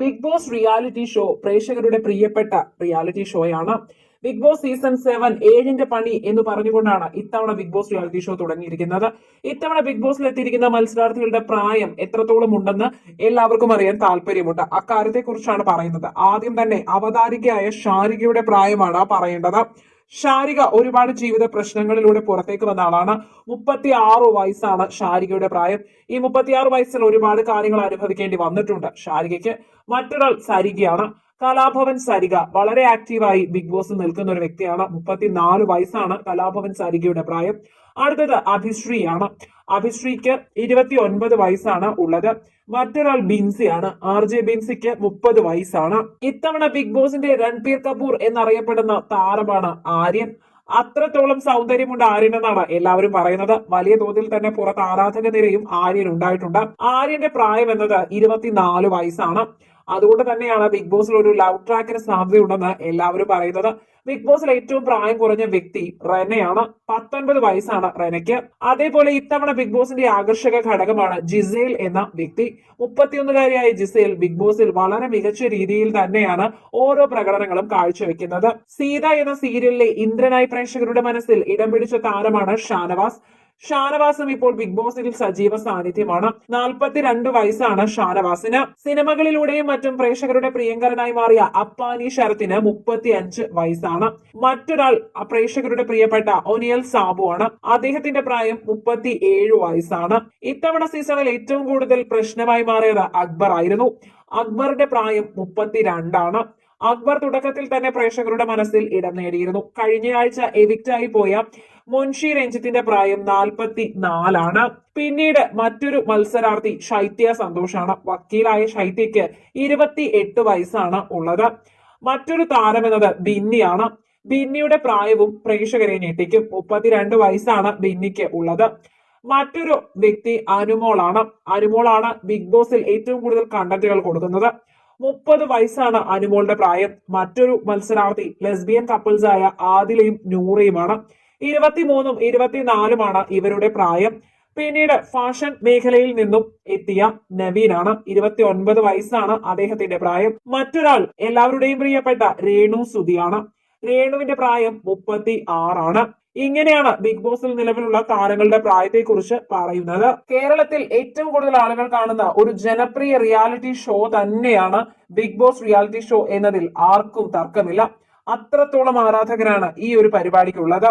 Big Boss reality show പ്രേക്ഷകരുടെ പ്രിയപ്പെട്ട reality ഷോയാണ്. ബിഗ് ബോസ് സീസൺ സെവൻ ഏഴിന്റെ പണി എന്ന് പറഞ്ഞുകൊണ്ടാണ് ഇത്തവണ ബിഗ് ബോസ് റിയാലിറ്റി ഷോ തുടങ്ങിയിരിക്കുന്നത്. ഇത്തവണ ബിഗ് ബോസിൽ എത്തിയിരിക്കുന്ന മത്സരാർത്ഥികളുടെ പ്രായം എത്രത്തോളം ഉണ്ടെന്ന് എല്ലാവർക്കും അറിയാൻ താല്പര്യമുണ്ട്. അക്കാര്യത്തെ കുറിച്ചാണ് പറയുന്നത്. ആദ്യം തന്നെ അവതാരികയായ ഷാരികയുടെ പ്രായമാണ് പറയേണ്ടത്. ഷാരിക ഒരുപാട് ജീവിത പ്രശ്നങ്ങളിലൂടെ പുറത്തേക്ക് വന്ന ആളാണ്. മുപ്പത്തി ആറ് വയസ്സാണ് ഷാരികയുടെ പ്രായം. ഈ മുപ്പത്തി ആറ് വയസ്സിൽ ഒരുപാട് കാര്യങ്ങൾ അനുഭവിക്കേണ്ടി വന്നിട്ടുണ്ട്. ഷാരികയ്ക്ക് മറ്റൊരാൾ സരികയാണ്. കലാഭവൻ സരിക വളരെ ആക്റ്റീവായി ബിഗ് ബോസ് നിൽക്കുന്ന ഒരു വ്യക്തിയാണ്. മുപ്പത്തിനാല് വയസ്സാണ് കലാഭവൻ സരികയുടെ പ്രായം. അടുത്തത് അഭിശ്രീയാണ്. അഭിശ്രീക്ക് ഇരുപത്തി ഒൻപത് വയസ്സാണ് ഉള്ളത്. മറ്റൊരാൾ ബിൻസിയാണ്. ആർ ജെ ബിൻസിക്ക് മുപ്പത് വയസ്സാണ്. ഇത്തവണ ബിഗ് ബോസിന്റെ രൺബീർ കപൂർ എന്നറിയപ്പെടുന്ന താരമാണ് ആര്യൻ. അത്രത്തോളം സൗന്ദര്യമുണ്ട് ആര്യനെന്നാണ് എല്ലാവരും പറയുന്നത്. വലിയ തോതിൽ തന്നെ പുറത്ത് ആരാധക നിരയും ആര്യൻ ഉണ്ടായിട്ടുണ്ട്. ആര്യന്റെ പ്രായം എന്നത് ഇരുപത്തിനാല് വയസ്സാണ്. അതുകൊണ്ട് തന്നെയാണ് ബിഗ് ബോസിൽ ഒരു ലവ് ട്രാക്കിന് സാധ്യതയുണ്ടെന്ന് എല്ലാവരും പറയുന്നത്. ബിഗ് ബോസിൽ ഏറ്റവും പ്രായം കുറഞ്ഞ വ്യക്തി റെനയാണ്. പത്തൊൻപത് വയസ്സാണ് റെനയ്ക്ക്. അതേപോലെ ഇത്തവണ ബിഗ് ബോസിന്റെ ആകർഷക ഘടകമാണ് ജിസേൽ എന്ന വ്യക്തി. മുപ്പത്തിയൊന്നുകാരിയായ ജിസേൽ ബിഗ് ബോസിൽ വളരെ മികച്ച രീതിയിൽ തന്നെയാണ് ഓരോ പ്രകടനങ്ങളും കാഴ്ചവെക്കുന്നത്. സീത എന്ന സീരിയലിലെ ഇന്ദ്രനായി പ്രേക്ഷകരുടെ മനസ്സിൽ ഇടം പിടിച്ച താരമാണ് ഷാനവാസ്. ഷാനവാസും ഇപ്പോൾ ബിഗ് ബോസിൽ സജീവ സാന്നിധ്യമാണ്. നാൽപ്പത്തിരണ്ട് വയസ്സാണ് ഷാനവാസിന്. സിനിമകളിലൂടെയും മറ്റും പ്രേക്ഷകരുടെ പ്രിയങ്കരനായി മാറിയ അപ്പാനി ശരത്തിന് മുപ്പത്തി അഞ്ച് വയസ്സാണ്. മറ്റൊരാൾ പ്രേക്ഷകരുടെ പ്രിയപ്പെട്ട ഒനിയൽ സാബു ആണ് അദ്ദേഹത്തിന്റെ പ്രായം മുപ്പത്തി ഏഴ് വയസ്സാണ്. ഇത്തവണ സീസണിൽ ഏറ്റവും കൂടുതൽ പ്രശ്നമായി മാറിയത് അക്ബർ ആയിരുന്നു അക്ബറിന്റെ പ്രായം മുപ്പത്തിരണ്ടാണ്. അക്ബർ തുടക്കത്തിൽ തന്നെ പ്രേക്ഷകരുടെ മനസ്സിൽ ഇടം നേടിയിരുന്നു. കഴിഞ്ഞയാഴ്ച എവിക്റ്റായി പോയ മുൻഷി രഞ്ജിത്തിന്റെ പ്രായം നാൽപ്പത്തി നാലാണ് പിന്നീട് മറ്റൊരു മത്സരാർത്ഥി ശൈത്യ സന്തോഷാണ്. വക്കീലായ ശൈത്യക്ക് ഇരുപത്തി എട്ട് വയസ്സാണ് ഉള്ളത്. മറ്റൊരു താരം എന്നത് ബിന്നിയാണ്. ബിന്നിയുടെ പ്രായവും പ്രേക്ഷകരെ ഞെട്ടിക്കും. മുപ്പത്തിരണ്ട് വയസ്സാണ് ബിന്നിക്ക് ഉള്ളത്. മറ്റൊരു വ്യക്തി അനുമോളാണ്. അനുമോളാണ് ബിഗ് ബോസിൽ ഏറ്റവും കൂടുതൽ കണ്ടന്റുകൾ കൊടുക്കുന്നത്. മുപ്പത് വയസ്സാണ് അനുമോളുടെ പ്രായം. മറ്റൊരു മത്സരാർത്ഥി ലെസ്ബിയൻ കപ്പിൾസ് ആയ ആദിലയും നൂറയുമാണ്. ഇരുപത്തിമൂന്നും ഇരുപത്തിനാലുമാണ് ഇവരുടെ പ്രായം. പിന്നീട് ഫാഷൻ മേഖലയിൽ നിന്നും എത്തിയ നവീനാണ്. ഇരുപത്തി ഒൻപത് വയസ്സാണ് അദ്ദേഹത്തിന്റെ പ്രായം. മറ്റൊരാൾ എല്ലാവരുടെയും പ്രിയപ്പെട്ട രേണു സുധിയാണ്. രേണുവിന്റെ പ്രായം മുപ്പത്തി ആറാണ് ഇങ്ങനെയാണ് ബിഗ് ബോസിൽ നിലവിലുള്ള താരങ്ങളുടെ പ്രായത്തെക്കുറിച്ച് പറയുന്നത്. കേരളത്തിൽ ഏറ്റവും കൂടുതൽ ആളുകൾ കാണുന്ന ഒരു ജനപ്രിയ റിയാലിറ്റി ഷോ തന്നെയാണ് ബിഗ് ബോസ് റിയാലിറ്റി ഷോ എന്നതിൽ ആർക്കും തർക്കമില്ല. അത്രത്തോളം ആരാധകരാണ് ഈ ഒരു പരിപാടിക്കുള്ളത്.